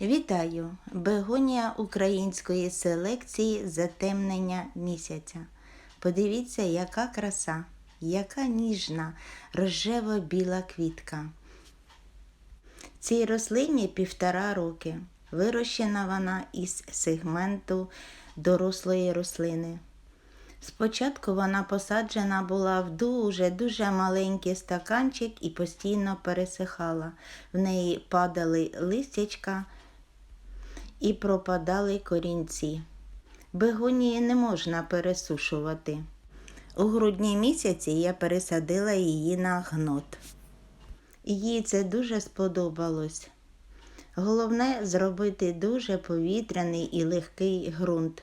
Вітаю! Бегонія української селекції затемнення місяця. Подивіться, яка краса, яка ніжна рожево-біла квітка. Цій рослині півтора роки. Вирощена вона із сегменту дорослої рослини. Спочатку вона посаджена була в дуже-дуже маленький стаканчик і постійно пересихала. В неї падали листячка і пропадали корінці. Бегонії не можна пересушувати. У грудні місяці я пересадила її на гнот. Їй це дуже сподобалось. Головне зробити дуже повітряний і легкий ґрунт.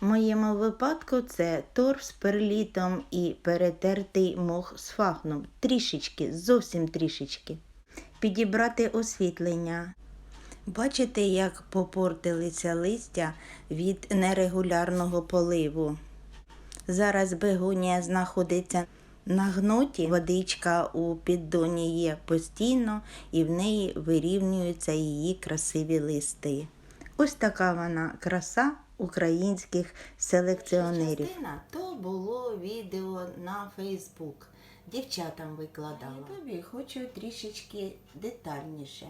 В моєму випадку це торф з перлітом і перетертий мох з фагном. Трішечки, зовсім трішечки. Підібрати освітлення. Бачите, як попортилися листя від нерегулярного поливу. Зараз бегонія знаходиться на гноті, водичка у піддоні є постійно і в неї вирівнюються її красиві листи. Ось така вона краса українських селекціонерів. Частина то було відео на Фейсбук. Дівчатам викладала. Тобі хочу трішечки детальніше.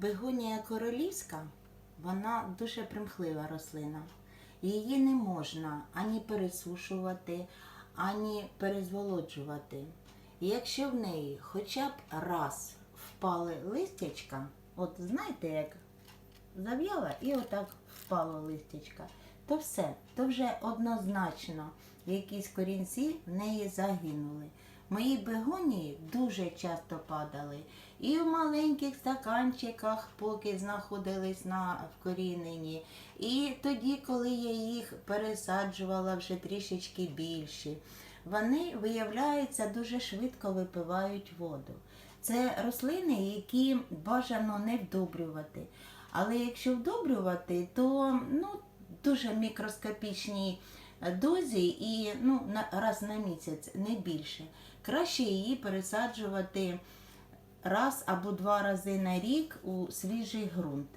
Бегонія королівська, вона дуже примхлива рослина. Її не можна ані пересушувати, ані перезволоджувати. І якщо в неї хоча б раз впали листячка, от знаєте, як зав'яла і отак впало листячка, то все, то вже однозначно якісь корінці в неї загинули. Мої бегонії дуже часто падали. І в маленьких стаканчиках, поки знаходились на вкоріненні, і тоді, коли я їх пересаджувала вже трішечки більші, вони, виявляється, дуже швидко випивають воду. Це рослини, які бажано не вдобрювати. Але якщо вдобрювати, то ну, дуже мікроскопічній дозі і ну, раз на місяць, не більше. Краще її пересаджувати раз або два рази на рік у свіжий ґрунт.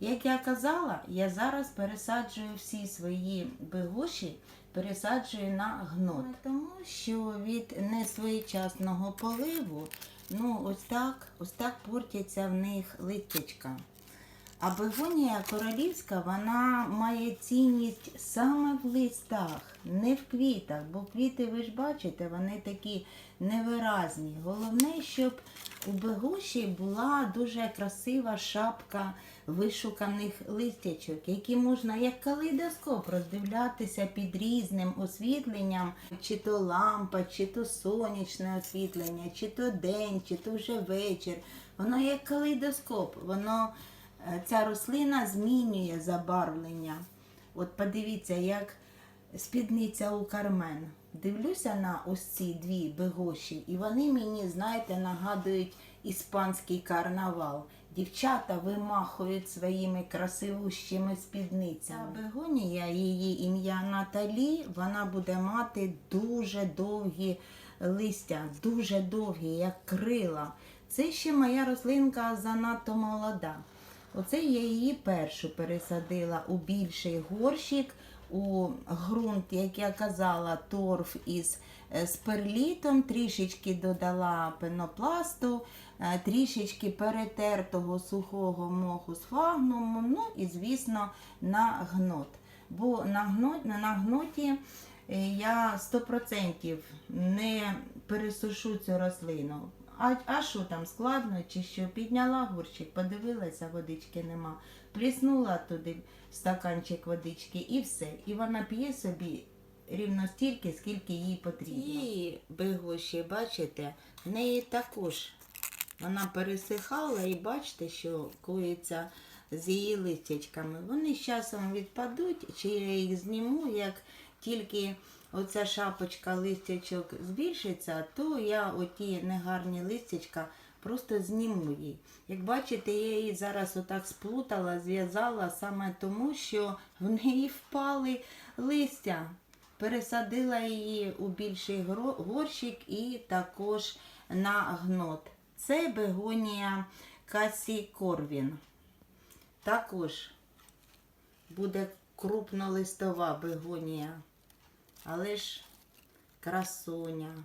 Як я казала, я зараз пересаджую всі свої бегоші, пересаджую на гнот. Тому що від несвоєчасного поливу, ну ось так, ось так портяться в них листячка. А бегонія королівська вона має цінність саме в листах, не в квітах, бо квіти, ви ж бачите, вони такі невиразні. Головне, щоб у бегоші була дуже красива шапка вишуканих листячок, які можна як калейдоскоп роздивлятися під різним освітленням, чи то лампа, чи то сонячне освітлення, чи то день, чи то вже вечір. Воно як калейдоскоп, воно ця рослина змінює забарвлення. От подивіться, як спідниця у Кармен. Дивлюся на ось ці дві бегоші, і вони мені, знаєте, нагадують іспанський карнавал. Дівчата вимахують своїми красивущими спідницями. Ця бегонія, її ім'я Наталі, вона буде мати дуже довгі листя, дуже довгі, як крила. Це ще моя рослинка занадто молода. Оце я її першу пересадила у більший горщик, у ґрунт, як я казала, торф із е, з перлітом, трішечки додала пенопласту, е, трішечки перетертого сухого моху з фагнумом, ну і, звісно, на гнот. Бо на, гнот, на гноті е, я 100% не пересушу цю рослину. А, а що там складно, чи що? Підняла горщик, подивилася, водички нема, пліснула туди стаканчик водички і все. І вона п'є собі рівно стільки, скільки їй потрібно. І бегоші, бачите, в неї також вона пересихала і бачите, що коїться з її листячками. Вони з часом відпадуть, чи я їх зніму, як тільки оця шапочка листячок збільшиться, то я оті негарні листячка просто зніму її. Як бачите, я її зараз отак сплутала, зв'язала саме тому, що в неї впали листя. Пересадила її у більший горщик і також на гнот. Це бегонія Касі Корвін. Також буде крупнолистова бегонія, але ж красуня,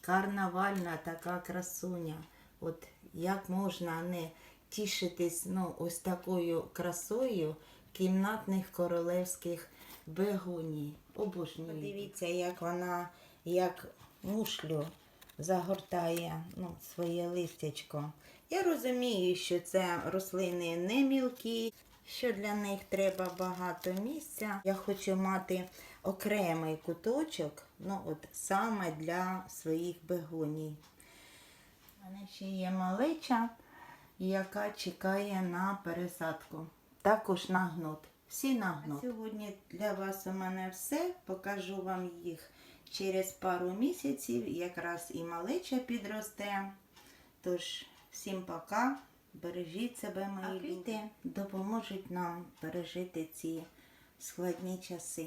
карнавальна така красуня. От як можна не тішитись ну, ось такою красою кімнатних королевських бегоній. Обожнюю. Подивіться, як вона, як мушлю загортає ну, своє листячко. Я розумію, що це рослини не мілкі, що для них треба багато місця. Я хочу мати окремий куточок, ну от саме для своїх бегоній. У мене ще є малеча, яка чекає на пересадку. Також на гнот. Всі на гнот. Сьогодні для вас у мене все. Покажу вам їх через пару місяців. Якраз і малеча підросте. Тож, всім пока. Бережіть себе, мої люди. Допоможуть нам пережити ці складні часи.